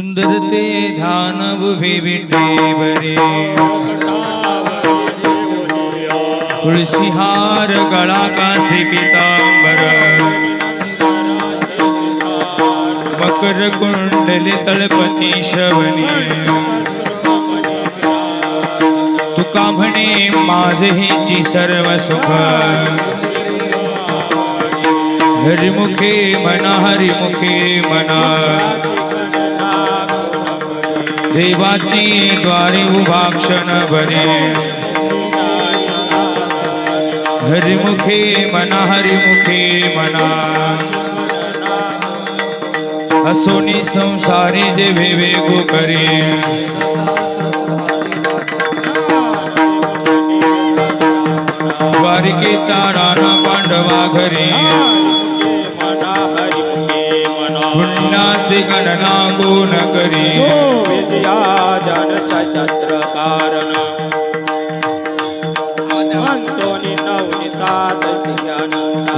सुंदर ते उभे विठे बरे तुळसी हार गळा कासे पितांबर। मकर कुंडले तळपती शवनी तुका म्हणे माझ हेची सर्व सुख हरिमुखे मना हरिमुखे मना। देवाची द्वारे उभा क्षण बने। हरिमुखे मना हरिमुखे मना। असोनी संसारी जे गो करे। द्वारिकेचा राणा पांडवा घरी। पुण्याचे गणना कोण करी शस्त्र कारण। अंतोनी नवनीतात सिंहानंद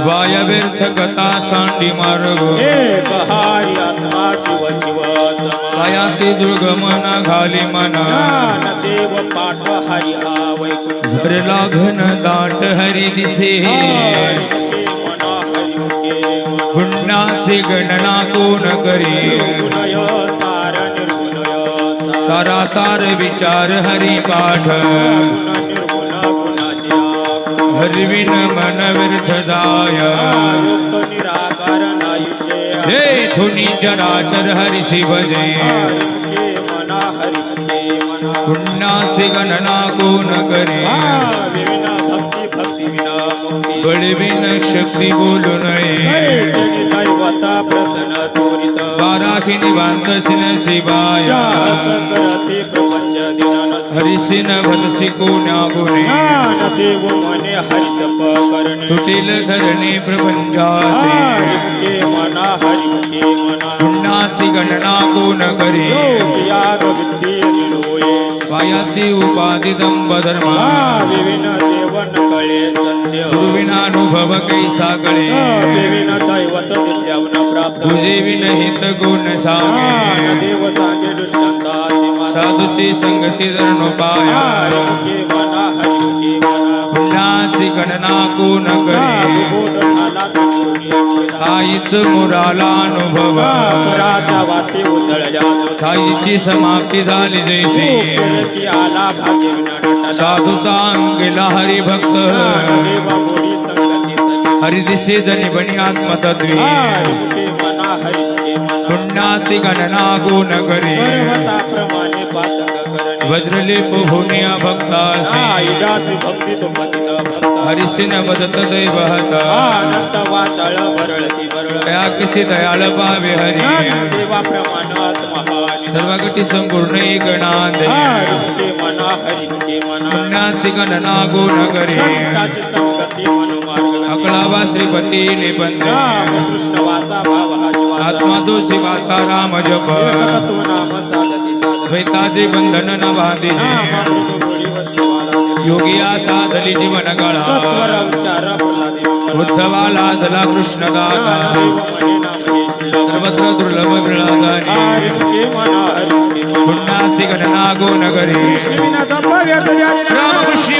व्यर्थ कथा सांडी मार्ग। एक हारी आत्माची वशिव काया दुर्गमना घाली मना। ज्ञान देव पाठ हरी हा वैकुंठ घन दाट हरी दिसे। मना पुण्याचे गणना कोण करी। निर्गुणय सार सार विचार हरि पाठ. हरविन मन जाय। नायुचे हे धुनि चराचर हरी मना हरिमुखे मना पुण्याचे गणना करे भक्ती भक्ती विना मुक्ती बळविन शक्ती बोलू नये। दैवता प्रसन्न त्वरित शिवाय। शास करते प्रपंच दिनानस हरिसिन भलसी कोण्या गुणे। ज्ञान देव मने हरितप करणे तुटील धरणे प्रपंचाचे हरिमुखे मना हरिमुखे मना। पुण्याची गणना करे। याग विद्ये निलोये पायाती उपाधी दंब धर्मा विविन देवन कळे संध्य गुरुविनानुभव कैसा प्राप्त तुझे विनहित गुण. साधूची संगती धरणो पाया हरिमुखे मना हरिमुखे मना पुण्याची गणना कोण काहीच मुराला अनुभव. पुराचा काहीची समाप्ती झाली जैसे. आला साधूचा अंगेला हरिभक्त. हरिदिशे जनी बनी आत्मतत्वी. पुण्याची गणना गुण करी. पर्वताप्रमाणे पातक करणे वज्रलेप होण्या भक्ताशी आईदासी भक्ती तो पतित भक्त हरिसिन बदत दैवहत आनंद वाचाळ बरळती बरळ त्या कशी दयाळ पावे हरी देवाप्रमाण आत्महारी सर्वगती संपूर्ण एक नांदे हरिमुखे मना हरिमुखे मना पुण्याची गणना गुण करे संताची संगती मनोमार्ग अकळावा श्रीपती निबंध कृष्ण वाचा भाव हा जीवाचा. आत्मा दोषी द्वैताचे बंधन न बांधे योगिया साधली जीवन काळा उद्धवा लादला कृष्ण गागा सर्वत्र दुर्लभ विळागाने पुन्हा सिगणना गो नगरे रामकृष्णी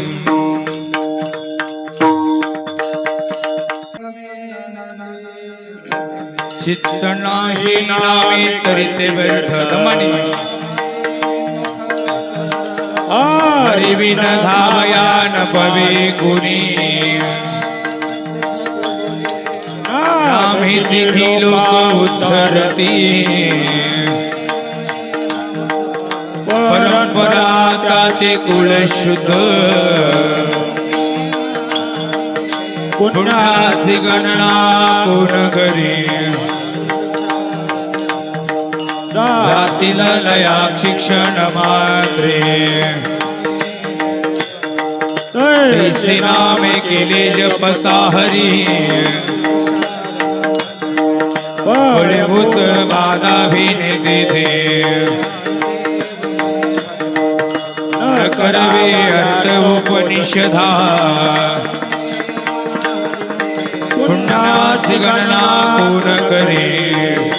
सिद्ध नाही नामे तरी ते व्यर्थ मनी हरिविन धावया न पवे गुणी. आम्ही तिथी लोक उतरती परंपरा ताचे कुळ शुद्ध. पुन्हा गणना पूर्ण करी जातिलया शिक्षण मात्रे। नाम के लिए जपता हरि मूलभूत बाधा भी नहीं देते। करवे अर्थ उपनिषदा। पुण्यास सिगना पूर्ण करे।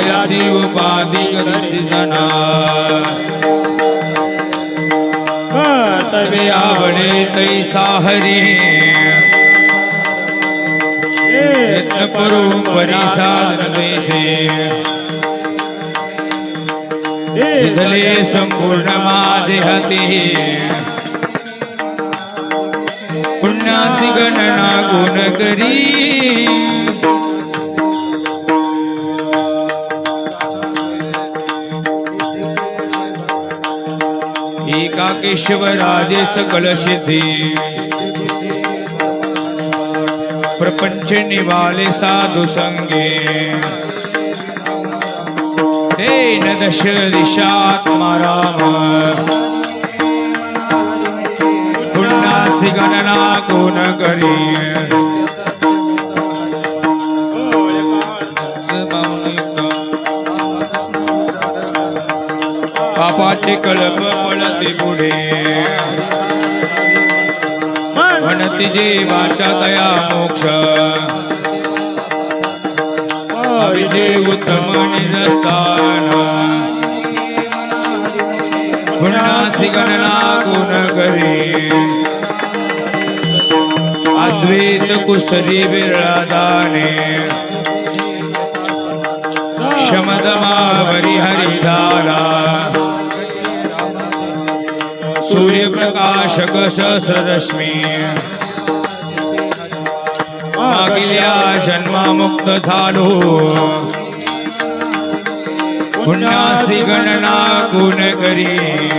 माया दी उपाधि कृष्णना तबे आवड़े तैसा हरे करो परिसाद संपूर्ण माधिहति पुण्यासी गणना गुण करी। एका केशवराजे सकल सिद्धी। प्रपंच निवाले साधु संगे। तेन दश दिशात्मा पुण्यासी गणना कोण करी। पापाचे कळप पळते पुढे. म्हणती जीवाच्या दया मोक्ष. अभिजे उत्तम निजस्थान गुणासी गणना गुण करे अद्वैत कुसरी विरादाने शमदमावरी શકશરશ્મિ માગિલ્યા જન્મા મુક્ત ઝાલો ગુણાસી ગણના ગુણ કરી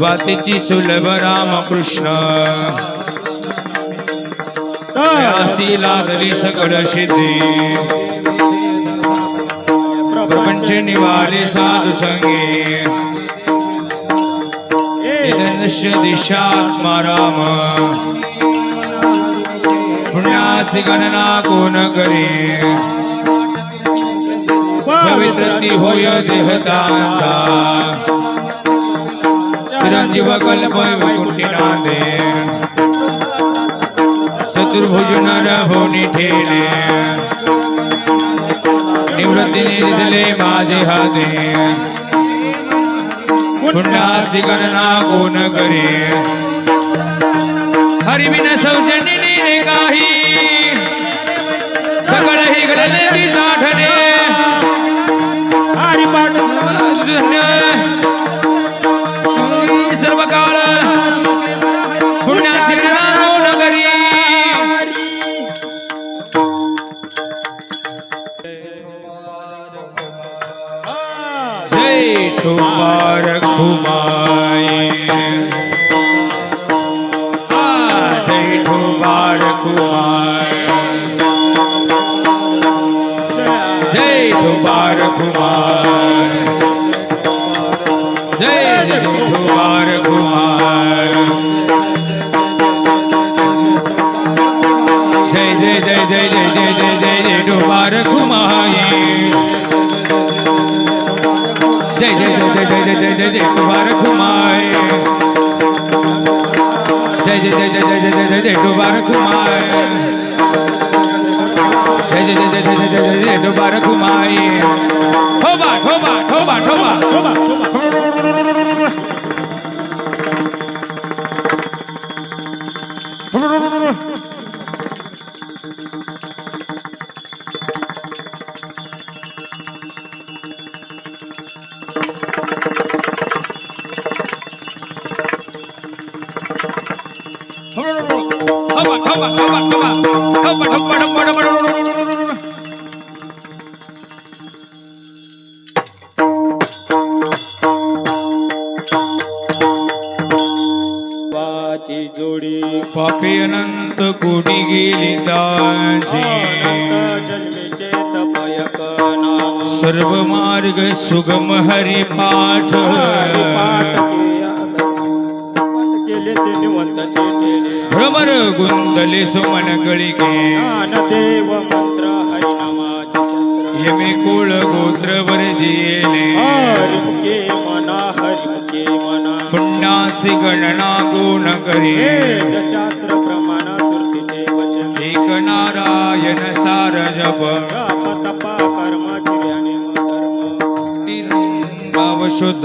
વાતીજી સુલભ રામ કૃષ્ણ ત્યાસી લાગલી સકળ સિદ્ધિ પ્રપંચ નિવારી સાધુ સંગીત दश दिशात्मा राम। पुण्यासी गणना कोण करे पवित्रती होय देहतांचा चिरंजीव कल्प वैकुंठी चतुर्भुज नर होनी ठेले निवृत्तीने दिले माझे हाते। गुन्ह्याची गणना कोण करे हरिविन सौजन्य ધુમાર કુમાર જય જય ધુમાર કુમાર जोडी. पापी अनंत कोटी गेली अनंत जन्मीचे तपयक सर्व मार्ग सुगम हरी पाठ बोले सो मन गड़ी के। देव मंत्र हरि नमाज़ ये मे कुल गोत्र वर जिए जिएले के मना हरि के मना। फुंडा से गणना को न करे शास्त्र प्रमाण सुरति ते वचन। एक नारायण सार जप तप तप कर्म ज्ञाने धर्म। शुद्ध।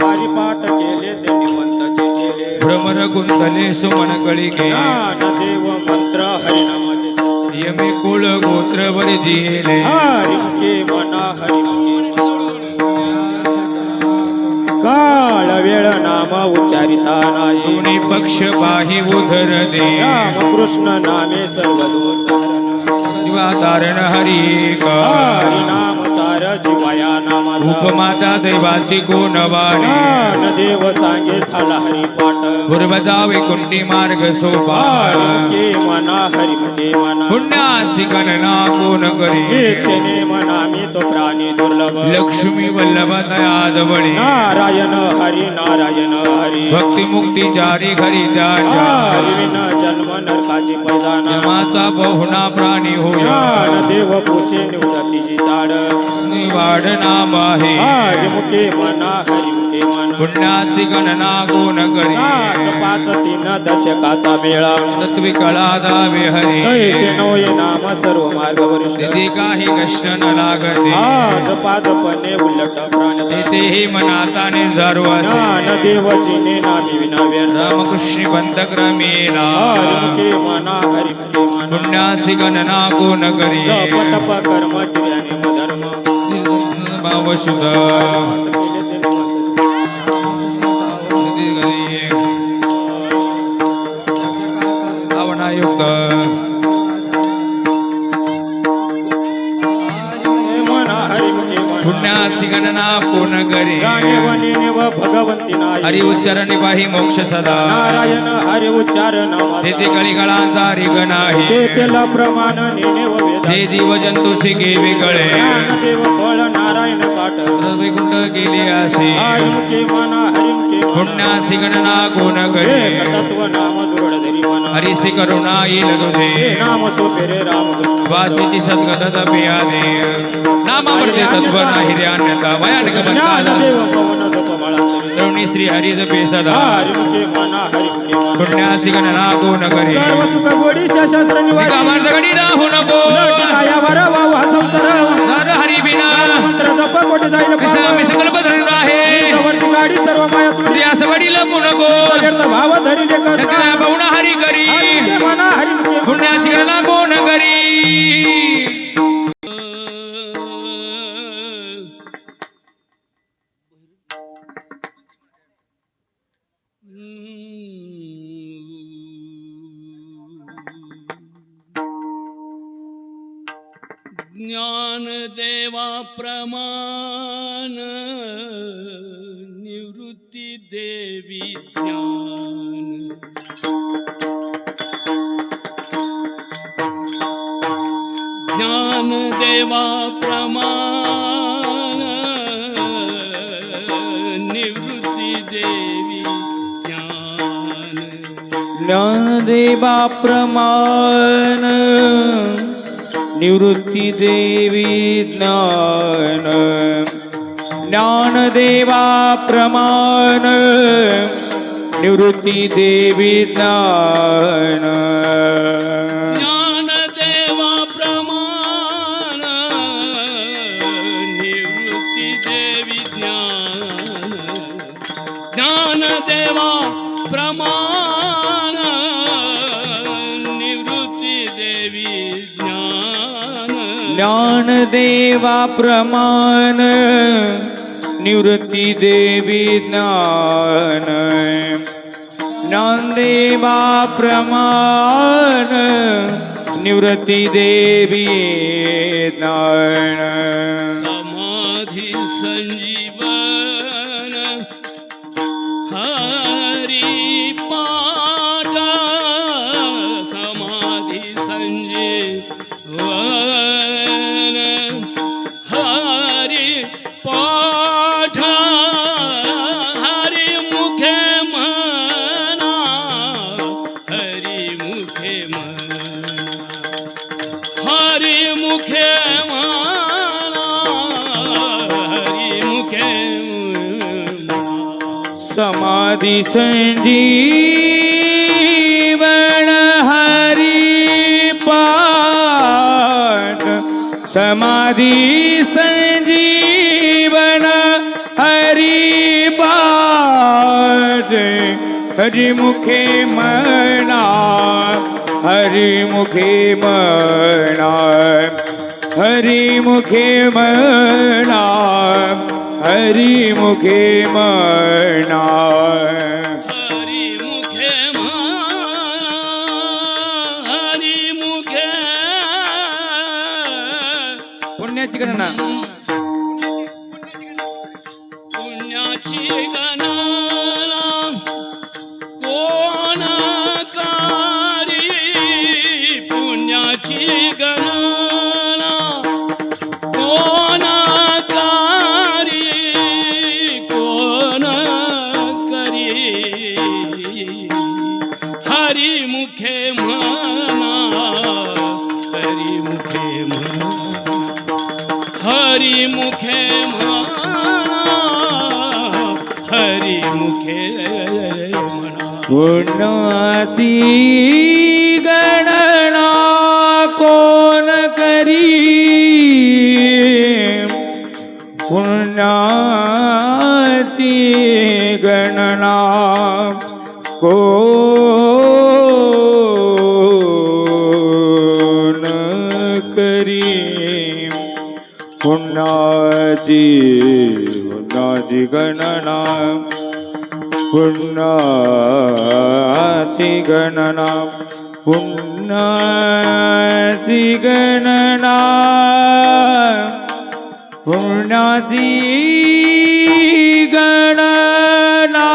परिपाठ केले देवंत जे केले भ्रमर गुंतले सुमन गळी के। देव यमे कुळ गोत्र वर मना हरिमुखे काळ वेळ नाम उच्चारिता नाही पक्ष बाही उधर दे। राम कृष्ण नामे सर्व दिवा तारण हरी हरी नाम सार जीवाया नामाचा। उपमाता दैवाची कोण वाणी देव सांगे झाला हरिपाठ पूर्वजा वैकुंठी मार्ग सोपान हरिमुखे मना मना पुण्याची गणना कोण करी। नित्यने मना मी तो प्राणी दुर्लभ। लक्ष्मी वल्लभ दया जवळी। नारायण हरी नारायण हरी। भक्ती मुक्ती चारी घरी जन्म नरकाची यमाचा बहुना प्राणी होय। ज्ञान देव पुसे निवृत्तीची झाड निवाड नाम आहे। हरी मुखे मना हरी मुखे मना। पुण्याची गणना कोण सात करी पाच तीन दशकाचा मेळा। तत्वी कळा दावे हरी। कैसे नवय नाम सर्व मार्ग वरिष्ठ। तिथे काही कष्ट न लागते। आज पाच पणे उलट प्राण तेही मनाचा निर्धारू ज्ञान देवचिने नामी विना व्यर्थ। रामकृष्ण पंत क्रमेला हरी मना हरी मना। पुण्याची गणना कोण जप तप कर्म क्रियाने धर्म भाव पुण्याची गणना कोण करे. हरि उच्चारण बाही मोक्ष सदा. नारायण हरि उच्चारण तेथे कळीकळांचा रिगण आहे. प्रमाण हे जीव जंतुशी गेवी वेगळे. देव फळ नारायण तुम्ही कुठ गेली असे पुण्यासी गणना कोणकडे हरिसी करुणा येईल गुदे नाम सोपे रे राम वाचीची सद्गतचा पिया दे नामामध्ये तत्व नाही रे अन्यथा भयानक बनता तरुणी श्री हरी जपे सदा। पुण्यासी गणना कोण करे सर्व सुख गोडी शास्त्र निवाडी कामार्थ गणी राहू नको। दयावर वावा संसार फार मोठे जाईल मी सकल बदलणार आहे? वरती गाडी सर्व माया तुझी अस वडील पुनको भाव धरी बहुणा हरी करी. म्हणा हरी पुण्याची गणना कोण करी? ज्ञान देवा प्रमाण निवृत्ति देवी ध्यान ज्ञान देवा प्रमाण निवृत्ति देवी ज्ञान ज्ञान देवाप्रमाण निवृत्ती देवी ज्ञान। ज्ञानदेवा प्रमाण। निवृत्ती देवी ज्ञान। ज्ञानदेवा प्रमाण निवृत्ती देवी ज्ञान ज्ञानदेवा प्रमाण निवृत्ती देवी ज्ञान समाधि संजीवन हरि संजीवन हरि पाठ। समाधि संजीवन हरि पाठ। हरि मुखे मना, हरि मुखे मना, हरि मुखे मना। હરી મુખે મણા હરી મુખે હરી મુખે પુણ્ય ચિકના पुण्याची गणना कोण करी? पुण्याची गणना करी? पुण्याची पुण्याची புண்ணாதிகணனாம் புண்ணாதிகணனாம் புண்ணாதிகணனா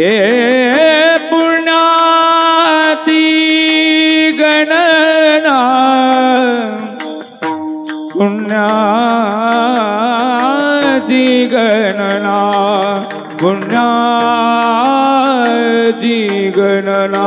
ஏ புண்ணாதிகணனா புண்ணா jiganana punya jiganana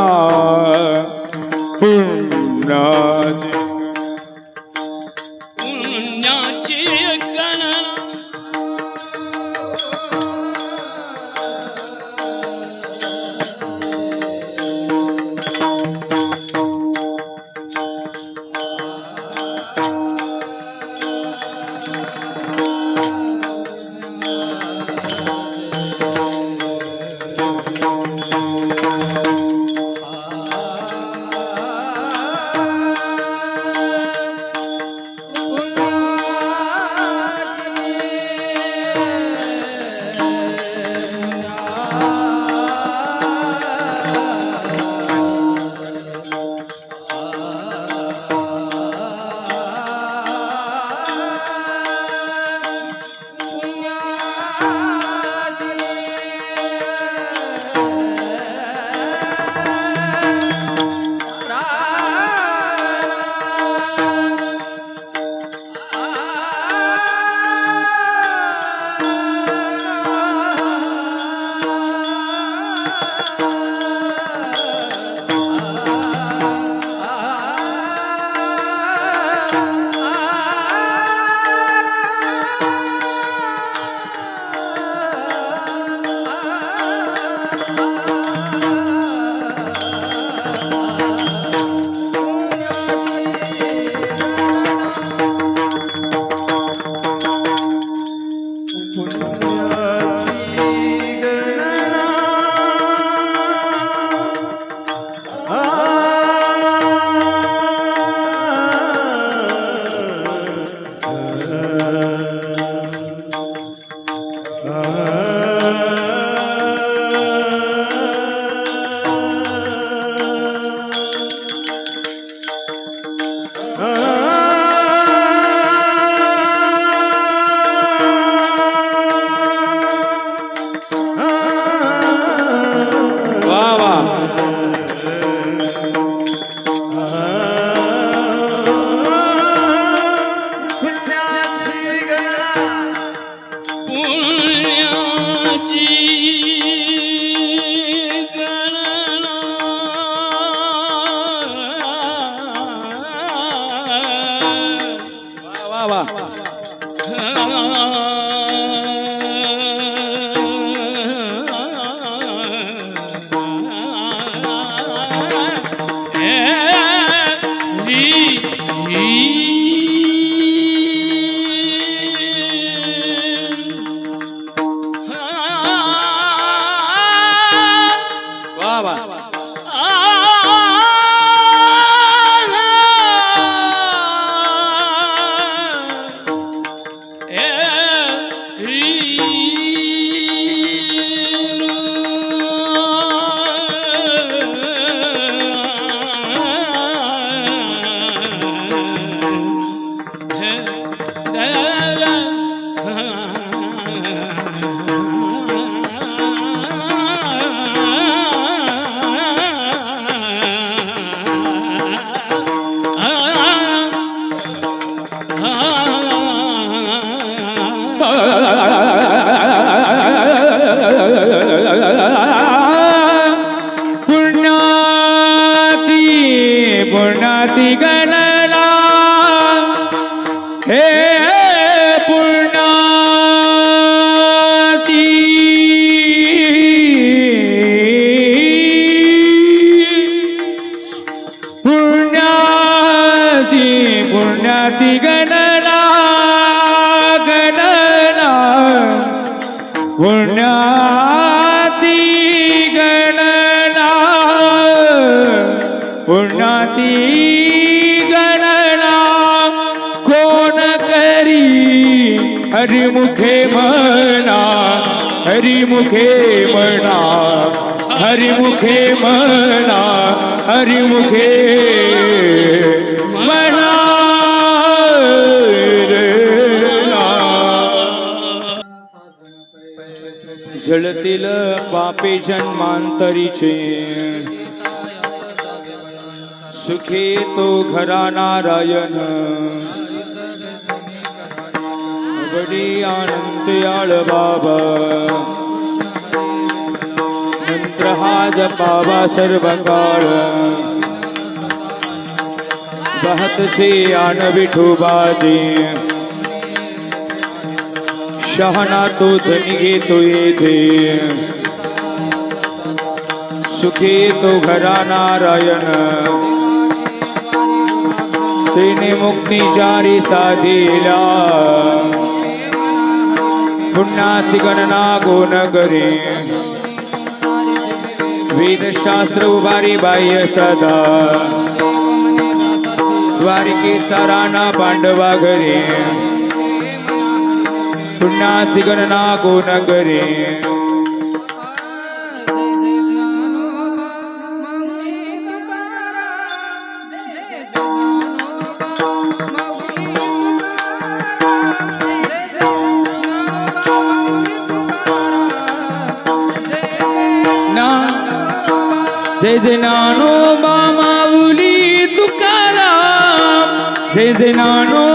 पुण्याची गणना गणना पुण्याची गणना पुण्याची गणना कोण करी हरिमुखे म्हणा हरिमुखे म्हणा हरिमुखे म्हणा हरिमुखे पापे जन्मांतरीचे सुखे तो घरा नारायण। बडी आनंद आळ बाबा। मंत्र हा जपावा सर्व बहत से आन विठोबाजी शहाणा तो धनी घेतो सुखी तो घरा नारायण तिने मुक्ती जारी साधीला पुण्याची गणना गुण करे। वेदशास्त्र उभारी बाह्य सदा। द्वारिकेचा राणा पांडवा घरी। पुण्यासी गणना गुण करे। जे नानो माऊली तुकाराम जे नानो